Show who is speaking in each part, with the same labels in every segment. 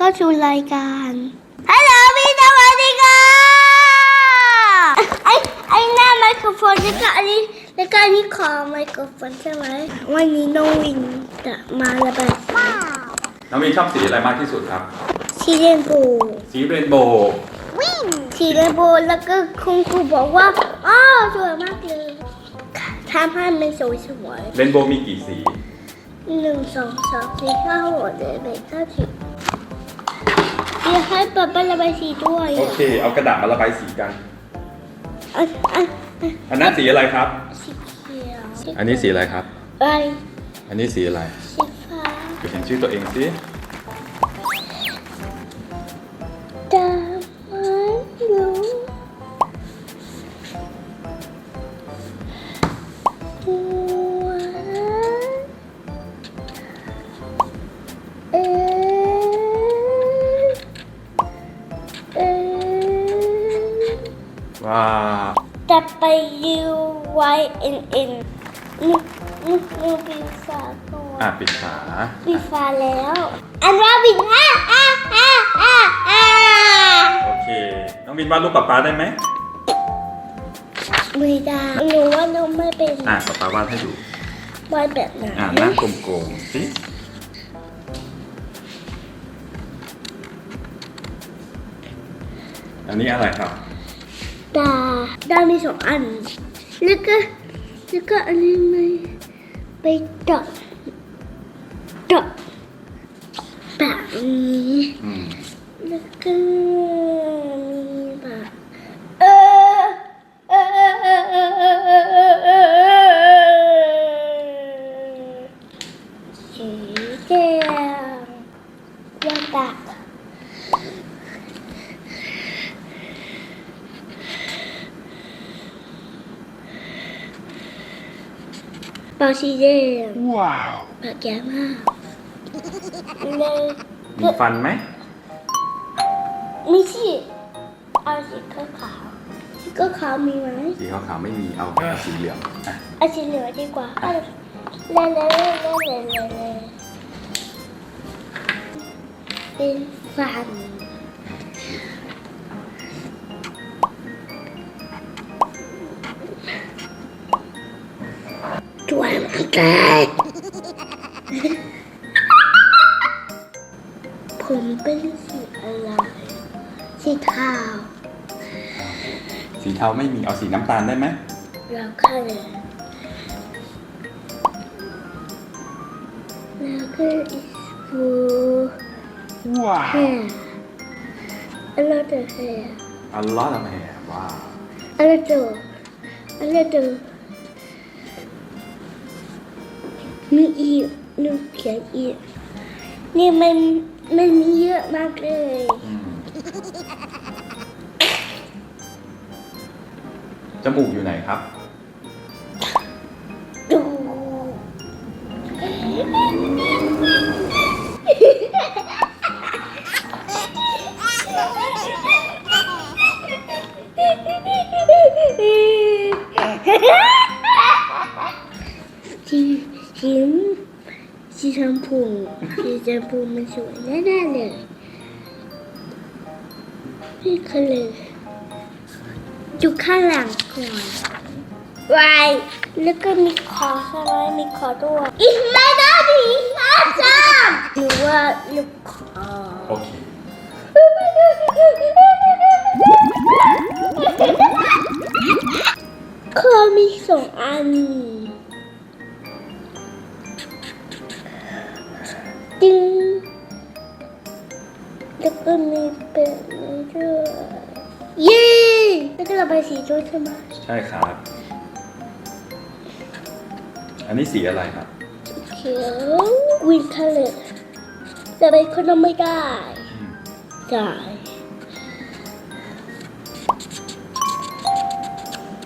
Speaker 1: ก็ชูรายการฮัลโหลพี่สวัสดีค่ะไอไอหน้าไมโครโฟนแล้วก็อันนี้แล้วก็อันนี้คอไมโครโฟนใช่ไหมวันนี้น้องวินจะมาระบายสี
Speaker 2: น้องวินชอบสีอะไรมากที่สุดครับ
Speaker 1: สีเรนโบว์
Speaker 2: สีเรนโบว์
Speaker 1: สีเรนโบว์แล้วก็คุณครูบอกว่าอ้าวสวยมากเลยทำให้มันสวยสวย
Speaker 2: เรนโบว์มีกี่สี
Speaker 1: ๆหนึ่งสองสามสี่ห้าหกเจ็ดแปดเก้าสิบ อยากให้ป๊าป๊าระบายสีด้วย
Speaker 2: โอเค เอากระดาษมาระบายสีกัน
Speaker 1: อะอะอะ
Speaker 2: อันนั้นสีอะไรครับ
Speaker 1: สีเขียว
Speaker 2: อันนี้สีอะไรครับ
Speaker 1: ไอ
Speaker 2: อันนี้สีอะไร
Speaker 1: สีฟ้า
Speaker 2: เดี๋ยวเห็นชื่อตัวเองสิ
Speaker 1: ว้า
Speaker 2: ว
Speaker 1: จะไปยูไวเอ็นเอ็นนึกนึกนึกปีศาจตัว
Speaker 2: อะปิดฝา
Speaker 1: ปีศาจแล้ว อันว่าบินอะอะอะอะอะ
Speaker 2: โอเค น้องวินวาดรูปป๊าป๊าได้ไหม
Speaker 1: ไม่ได้หนูว่าหนูไม่เป็น
Speaker 2: อะป๊าป๊าวาดให้ดู
Speaker 1: วาดแบบไหน
Speaker 2: อะหน้ากลมๆสิอันนี้อะไรครับ
Speaker 1: ดาดามีสองอัน แล้วก็แล้วก็อันนี้ไม่ไปดอกดอกแบบนี้
Speaker 2: อืม
Speaker 1: แล้วก็มีแบบเออเออเออเออเออเออเออเออสีแดงวาดา ปากสีแดง
Speaker 2: ว้าว
Speaker 1: ปากแก่มากเลย
Speaker 2: มีฟันไหม
Speaker 1: มีสิเอาสีขาวขาวๆสีขาวขาวๆมีไหม
Speaker 2: สีขาวๆไม่มีเอาสีเหลืองอะ
Speaker 1: เอาสีเหลืองดีกว่าเอาเล่นเล่นเล่นเล่นเล่นเล่นเล่นเป็นฟัน กกผมเป็นสีอะไรสีเทา
Speaker 2: สีเทาไม่มีเอาสีน้ำตาลได้ไหม
Speaker 1: แล้วก็เลยแล้วก็สบู
Speaker 2: ว้าว
Speaker 1: a lot of hair a lot of hair wow a little a little มีอีกหนึ่งเขียนอีก นี่มันมันมีเยอะมากเลย
Speaker 2: อืมจมูกอยู่ไหนครับ
Speaker 1: มพูสีชมพูมันสวยแน่ๆเลยนี่คือเลยอยู่ข้างหลังก่อนวายแล้วก็มีคอใช่ไหมมีคอด้วยอีกไม่ได้ดิอาจารย์หรือว่าลูกคอ
Speaker 2: โอเค
Speaker 1: คอมีสองอัน จึงแล้วก็มีเป็ดนี้ด้วยเย้แล้วก็ระบายสีด้วยใช่ไหม
Speaker 2: ใช่ครับ อันนี้สีอะไรครับ
Speaker 1: เขียววินเทอร์ระบายคนเราไม่ได้จ่าย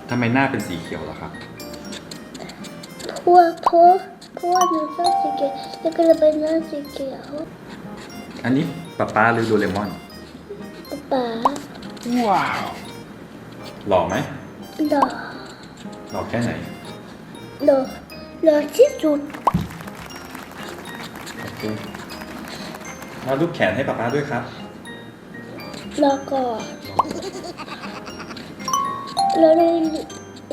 Speaker 2: ทำไมหน้าเป็นสีเขียวล่ะครับ
Speaker 1: เพราะว่าเพราะเพราะว่าหนูชอบสีเขียวแล้วก็ระบายหน้าสีเขียว
Speaker 2: อันนี้ป๊าป๊าหรือโดเรมอน
Speaker 1: ป๊า
Speaker 2: ว้าวหล่อไหม
Speaker 1: หล่อ
Speaker 2: หล่อแค่ไหน
Speaker 1: หล่อหล่อที่สุด
Speaker 2: โอเคแล้วรูปแขนให้ป๊าป๊าด้วยครับ
Speaker 1: แล้วก็เราได้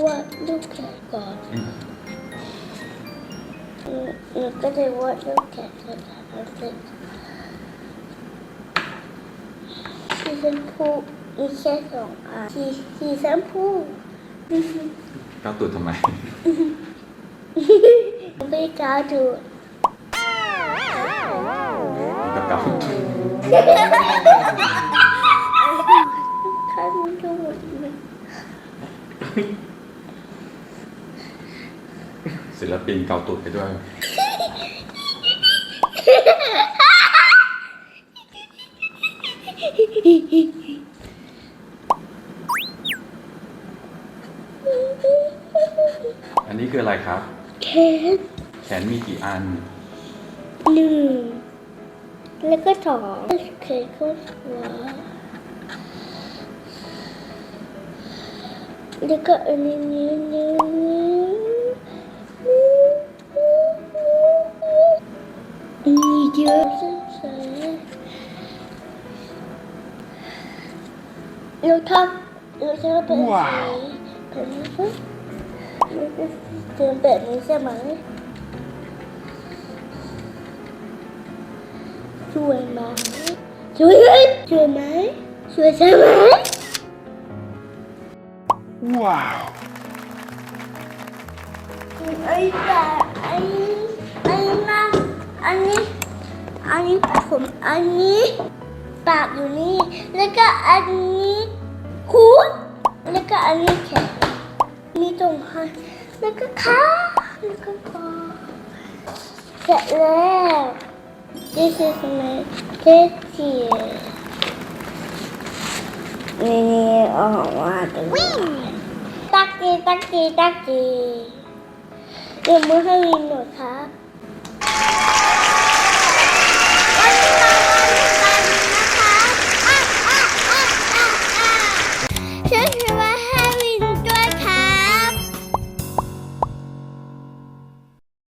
Speaker 1: วาดรูปแขนก่อน
Speaker 2: อืม
Speaker 1: อืมหนูก็จะวาดรูปแขนก่อนแล้วเสร็จสีชมพูมีแค่สองอันสีสีชมพู
Speaker 2: เก้าตูดทำไม
Speaker 1: ไม่กล้าดู
Speaker 2: กับเก้าตูด
Speaker 1: ข้างมันดูมัน
Speaker 2: ศิล ปินเกาตูดไปด้วย อันนี้คืออะไรครับ
Speaker 1: แขน
Speaker 2: แขนมีกี่อัน
Speaker 1: หนึ่งแล้วก็สองแขนข้างขวาแล้วก็อันนี้นิ้วนิ้วนิ้ว มีเยอะสวยๆเราทำเราจะเป็นสีแบบนี้ใช่มันจะเป็นแบบนี้ใช่ไหมสวยไหมสวยไหมสวยไหมสวยใช่ไหม
Speaker 2: ว้าว
Speaker 1: ไอ้แต่ไอ้ไอ้นะอันนี้ อันนี้ผมอันนี้ปากอยู่นี่ แล้วก็อันนี้หูแล้วก็อันนี้แขนมีตรงหันแล้วก็ขาแล้วก็คอเสร็จแล้ว This is my kitchen นี่ออกมาตรงนี้ตักกีตักกีตักกีเดี๋ยวมือให้วินหน่อยครับ